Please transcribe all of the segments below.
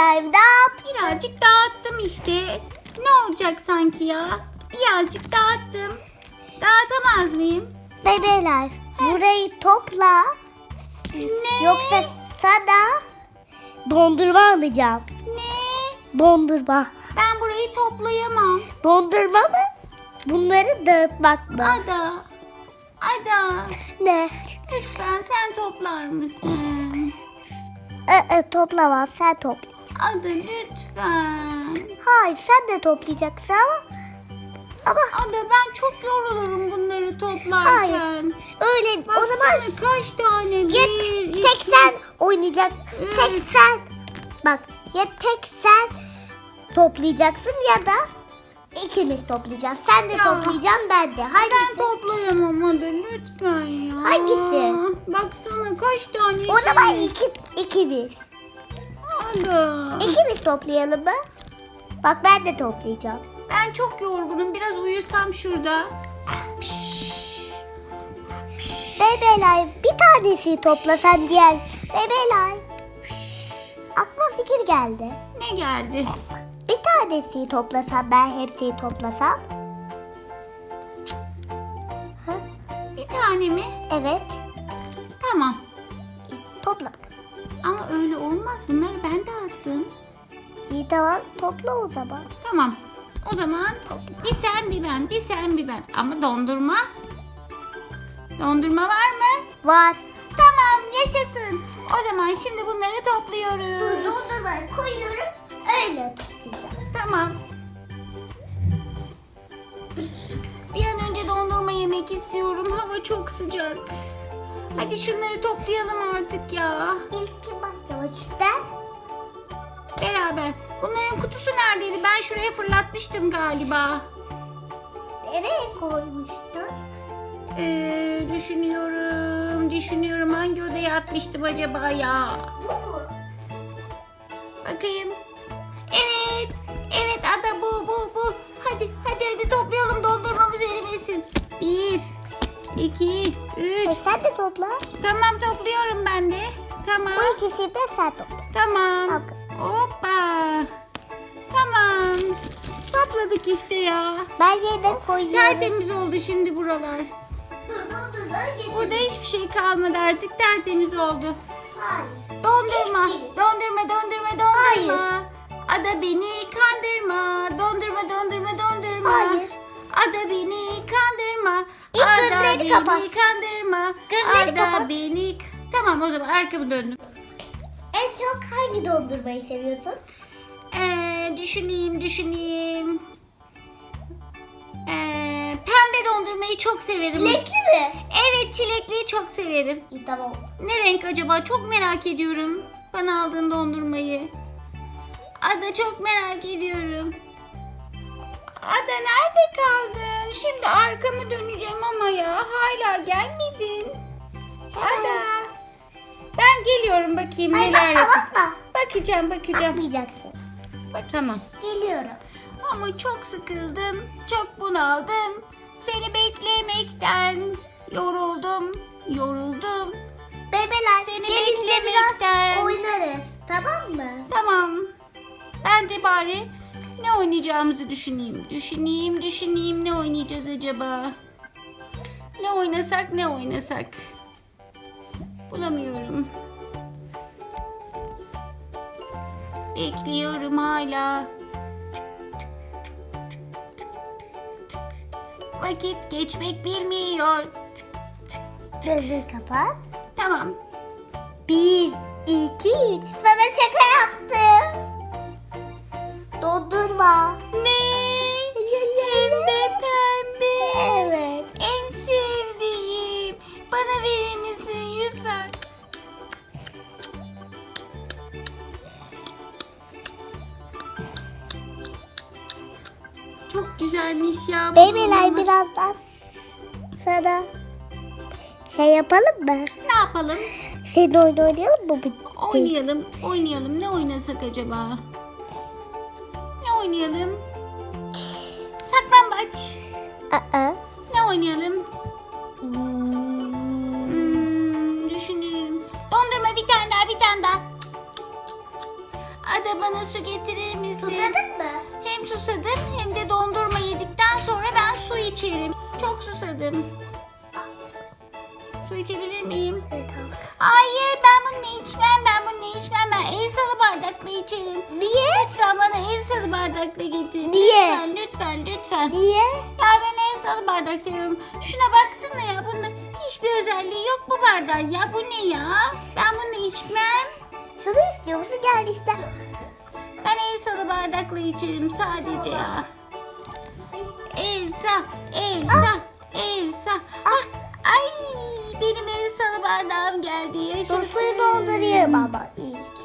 Live dağıt. Birazcık dağıttım işte. Ne olacak sanki ya? Birazcık dağıttım. Dağıtamaz mıyım? Bebe Live burayı topla. Ne? Yoksa sana dondurma alacağım. Ne? Dondurma. Ben burayı toplayamam. Dondurma mı? Bunları dağıtmak mı? Ada. Ada. Ne? Lütfen sen toplar mısın? E, e, toplamam sen toplayacaksın. Ada lütfen. Hayır sen de toplayacaksın ama ama Ada ben çok yorulurum bunları toplarken. öyle o Baksana zaman kaç tane? ya Bir, tek iki, sen oynayacak tek üç. sen bak ya tek sen toplayacaksın ya da ikimiz toplayacağız. Sen de Ya. toplayacaksın ben de. Ben Hangisi? toplayamam Ada lütfen ya. Hangisi? Baksana kaç tane O zaman şey. iki, ikimiz. Ada. İkimiz toplayalım mı? Bak ben de toplayacağım. Ben çok yorgunum. Biraz uyusam şurada. Bebe Live bir tanesi toplasan diğer. Bebe Live. Aklıma fikir geldi. Ne geldi? Bir tanesi toplasam ben hepsini toplasam. Ha? Bir tane mi? Evet. Tamam. Topla. Ama öyle olmaz. Bunları dağıttım. İyi tamam topla o zaman. Tamam. O zaman bir sen bir ben, bir sen bir ben. Ama dondurma. Dondurma var mı? Var. Tamam yaşasın. O zaman şimdi bunları topluyoruz. Dondurmayı koyuyorum. Öyle toplayacağım. Tamam. Bir an önce dondurma yemek istiyorum. Hava çok sıcak. Hadi şunları toplayalım artık ya. İlk kim başlamak ister? Beraber. Bunların kutusu neredeydi? Ben şuraya fırlatmıştım galiba. Nereye koymuştun? Ee, düşünüyorum, düşünüyorum hangi odaya atmıştım acaba ya? Bakayım. Evet, evet ada bu, bu, bu. Hadi, hadi, hadi toplayalım dondurmamız erimesin. Bir, iki, üç. E sen de topla. Tamam topluyorum ben de. Tamam, Bu ikisini de sen topla. tamam. Al. Hoppa. Tamam. Topladık işte ya. Ben yerine koyuyorum. Tertemiz oldu şimdi buralar. Dur dondurma getir. Burada hiçbir şey kalmadı artık tertemiz oldu. Hayır. Dondurma, dondurma, dondurma, dondurma. Ada beni kandırma, dondurma, dondurma, dondurma. Hayır. Ada beni kandırma. İlk Ada beni kapat. kandırma. Gözlerini Ada kapat. beni... Tamam o zaman arkamı döndüm. Çok hangi dondurmayı seviyorsun? Ee, düşüneyim, düşüneyim. Ee, pembe dondurmayı çok severim. Çilekli mi? Evet çilekliyi çok severim. İyi tamam. Ne renk acaba? Çok merak ediyorum. Bana aldığın dondurmayı. Ada çok merak ediyorum. Ada nerede kaldın? Şimdi arkamı döneceğim ama ya. Hala gelmedin. Ada. Geliyorum bakayım Ay neler bakma yapıyorsun. bakma. Bakacağım bakacağım. Bakmayacaksın. Bak tamam. Geliyorum. Ama çok sıkıldım. Çok bunaldım. Seni beklemekten yoruldum. Yoruldum. Bebeler Seni gelince beklemekten. biraz oynarız. Tamam mı? Tamam. Ben de bari ne oynayacağımızı düşüneyim. Düşüneyim, düşüneyim ne oynayacağız acaba? Ne oynasak, ne oynasak? Bulamıyorum. Bekliyorum hala. Vakit geçmek bilmiyor. Gözünü kapat. Tamam. Bir, iki, üç. Sana şaka yaptım. Dondurma. Ne? Güzelmiş ya. Bebeler birazdan sana şey yapalım mı? Ne yapalım? Senin oyun oynayalım mı? Bitti. Oynayalım, oynayalım. Ne oynasak acaba? Ne oynayalım? Saklambaç. Aa. Ne oynayalım? Hmm, düşünüyorum. Dondurma bir tane daha, bir tane daha. Ada bana su getirir misin? Susadın mı? Hem susadım hem de dondurma yedikten sonra ben su içerim. Çok susadım. Su içebilir miyim? Evet al. Hayır ben bunu içmem ben bunu içmem ben el salı bardakla içerim. Niye? Lütfen bana el salı bardakla getir. Niye? Lütfen lütfen lütfen. Niye? Ya ben el salı bardak seviyorum. Şuna baksana ya bunda hiçbir özelliği yok bu bardağın ya bu ne ya? Ben bunu içmem. Şunu istiyor musun? Gel işte. Ben el salı bardakla içerim sadece ya. Elsa, Elsa, Elsa. Ah, ay benim el salı bardağım geldi yaşasın. Dur suyu doldurayım ama ilk.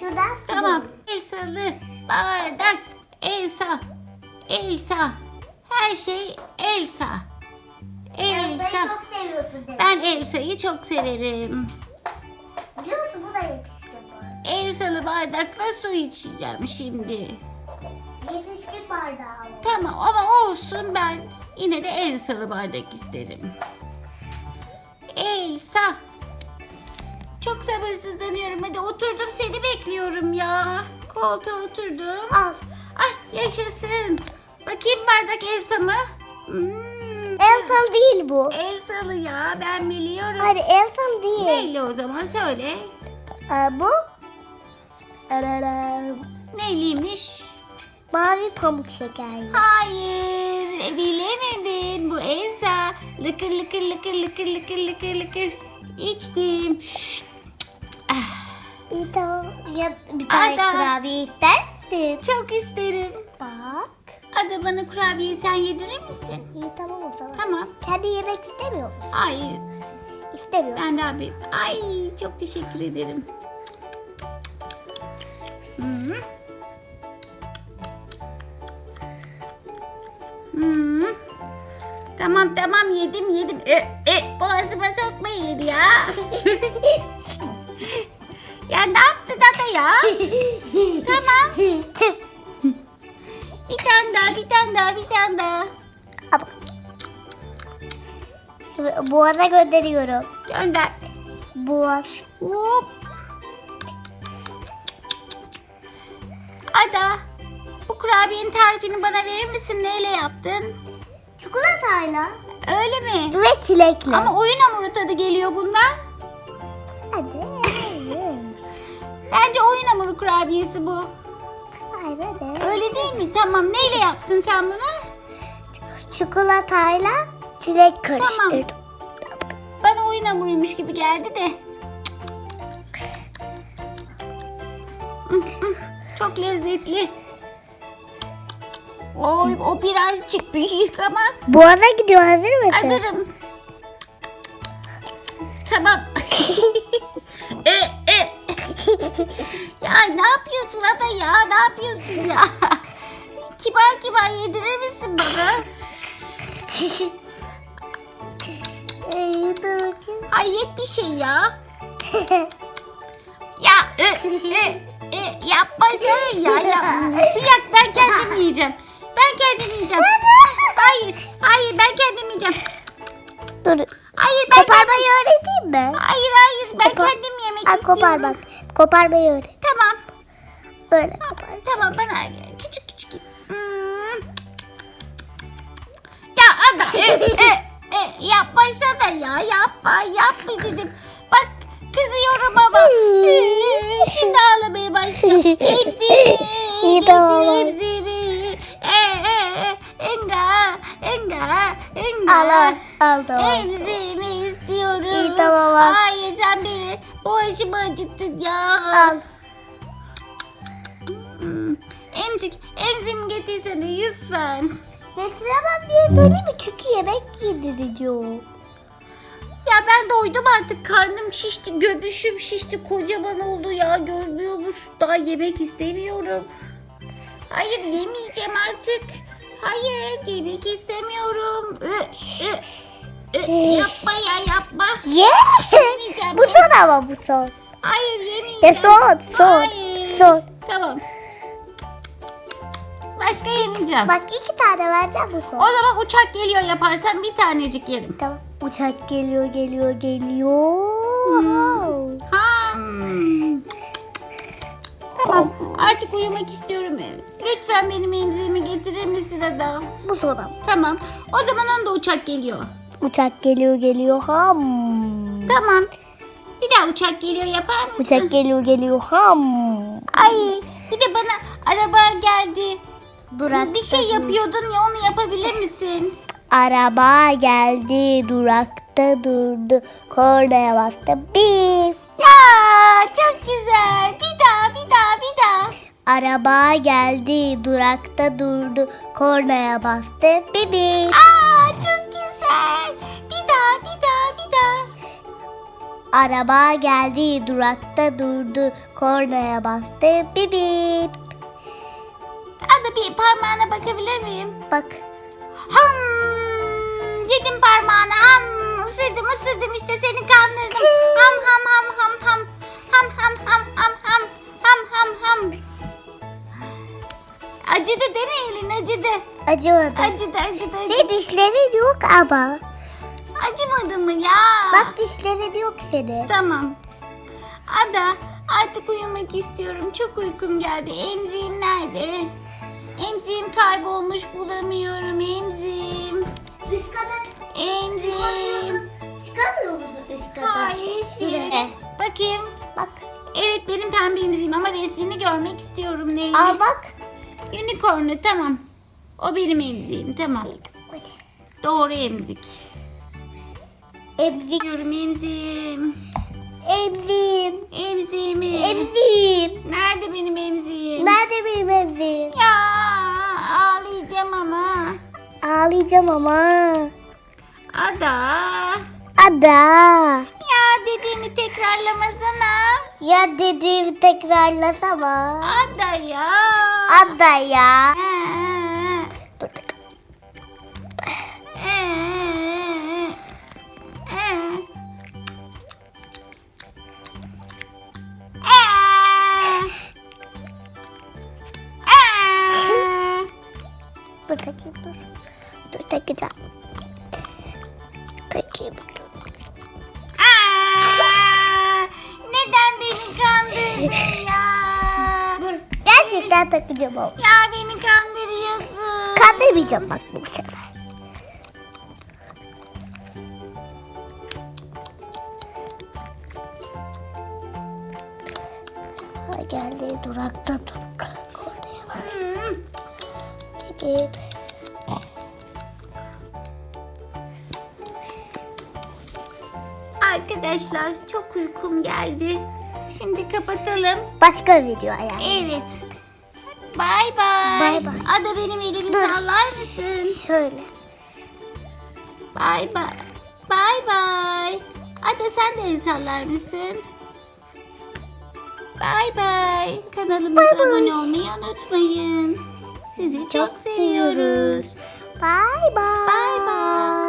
Şuradan su Tamam. doldurayım. El salı bardak. Elsa. Elsa. Her şey Elsa. Elsa. çok seviyorsun demek. Ben Elsa'yı çok severim. Biliyor musun bu da bu. Elsa'lı bardakla su içeceğim şimdi. Yetişkin bardağı. ama. Tamam ama olsun ben yine de Elsa'lı bardak isterim. Elsa. Çok sabırsızlanıyorum. Hadi oturdum seni bekliyorum ya. Koltuğa oturdum. Al. Ay yaşasın. Bakayım bardak Elsa mı? Hmm, Elsa değil bu. Elsa'lı ya ben biliyorum. Hadi Elsa değil. Neyli o zaman söyle. Ee, bu Arara, Neyliymiş? Mavi pamuk şekerli. Hayır bilemedin bu Elsa. Lıkır lıkır lıkır lıkır lıkır lıkır lıkır. İçtim. Ah, İyi tamam. Ya bir tane Ada. kurabiye ister misin? Çok isterim. Bak. Ada bana kurabiye sen yedirir misin? İyi tamam o zaman. Tamam. Kendi yemek istemiyor musun? Hayır İstemiyor. ben daha bir... Ay çok teşekkür ederim. Hmm. Tamam tamam yedim yedim. E, e, boğazıma sokmayın ya. ya ne yaptı dada ya? tamam. Bir tane daha bir tane daha bir tane daha. Boğaza gönderiyorum. Gönder. Boğaz. Hop. Ada, bu kurabiyenin tarifini bana verir misin? Neyle yaptın? Çikolatayla. Öyle mi? Ve çilekle. Ama oyun hamuru tadı geliyor bundan. Hadi. Bence oyun hamuru kurabiyesi bu. Hayır hadi. Öyle değil mi? Tamam. Neyle yaptın sen bunu? Çikolatayla çilek karıştırdım. Bana oyun hamuruymuş gibi geldi de. Çok lezzetli. Oy, o birazcık büyük ama Boğaza gidiyor hazır mısın? Hazırım. Tamam. e, e. ya ne yapıyorsun ada ya? Ne yapıyorsun ya? kibar kibar yedirir misin bana? İyi dur bakayım. Hayret bir şey ya. Ya e, e, e, yapmasana ya. ya. Bir dakika ben kendim yiyeceğim. Ben kendim yiyeceğim. Hayır, hayır ben kendim yiyeceğim. dur. Hayır ben Koparmayı öğreteyim mi? Hayır hayır ben Kopar- kendim yemek Al istiyorum. kopar bak. Koparmayı öğret. Tamam. Böyle kopar. Tamam bana küçük küçük. Hmm. Ya ada e, e, e, yapmasana ya yapma yapma dedim. Bak kızıyorum ama. Şimdi ağlamaya başlayacağım. Hepsi İyi, tamam. Hepsi enga, enga. Al al. Al tamam. Emzimi istiyorum. İyi, tamam, al. Hayır sen beni boğazımı acıttın ya. Al. Hmm. Emzik, emzim getirsene lütfen. Getiremem diye söyleyeyim mi? Çünkü yemek yediriyor. Ya ben doydum artık. Karnım şişti, göbüşüm şişti. Kocaman oldu ya. Görmüyor musun? Daha yemek istemiyorum. Hayır yemeyeceğim artık. Hayır yemek istemiyorum. Ü, ü, ü. Yapma ya yapma. Ye. Yemeyeceğim. bu son ama bu son. Hayır Ya yemeyeceğim. son son. Hayır. Son. Tamam. Başka yemeyeceğim. Bak iki tane vereceğim bu son. O zaman uçak geliyor yaparsan bir tanecik yerim. Tamam. Uçak geliyor geliyor geliyor. Ha. Artık uyumak istiyorum. Lütfen benim emziğimi getirir misin Ada? Bu sonra. Tamam. O zaman onda uçak geliyor. Uçak geliyor geliyor ham. Tamam. Bir daha uçak geliyor yapar mısın? Uçak geliyor geliyor ham. Ay bir de bana araba geldi. Durakta bir şey yapıyordun ya onu yapabilir misin? Araba geldi durakta durdu. Kornaya bastı. Bir. Ya Araba geldi durakta durdu. Kornaya bastı. Bibi. Aa çok güzel. Bir daha bir daha bir daha. Araba geldi durakta durdu. Kornaya bastı. Bibi. Ada bir parmağına bakabilir miyim? Bak. Ham. Yedim parmağını. Ham. Isırdım ısırdım işte seni kandırdım. Ham ham ham ham ham. Ham Acıdı değil mi elin acıdı. Acımadı. Acıdı acıdı acıdı. Senin dişlerin yok ama. Acımadı mı ya? Bak dişlerin yok senin. Tamam. Ada artık uyumak istiyorum. Çok uykum geldi. Emziğim nerede? Emziğim kaybolmuş bulamıyorum. Emziğim. Üst kata Emziğim. çıkamıyor musun üst kata? Hayır hiçbir yere. Bakayım. Bak. Evet benim pembe emziğim ama resmini görmek istiyorum. Neyini? Al bak. Unicorn'u tamam. O benim emziğim tamam. Doğru emzik. Emzik. Diyorum emziğim. Emziğim. Emziğimi. Emziğim. Nerede benim emziğim? Nerede benim emziğim? Ya ağlayacağım ama. Ağlayacağım ama. Ada. Ada. Ya dediğimi tekrarlamasana. Ya dediğimi tekrarlasana. Ada ya. Ada ya. Ee, Ama. Ya beni kandırıyorsun. Kandırmayacağım bak bu sefer. Ha, geldi durakta dur. Oraya bak. Git. Arkadaşlar çok uykum geldi. Şimdi kapatalım. Başka video ayar. Evet. Bay bay. Bay bay. Ada benim elimi Dur. sallar mısın? Şöyle. Bay bay. Bay bay. Ada sen de el sallar mısın? Bay bay. Kanalımıza Bay bay. abone olmayı unutmayın. Sizi çok seviyoruz. Bye bye. Bay bay.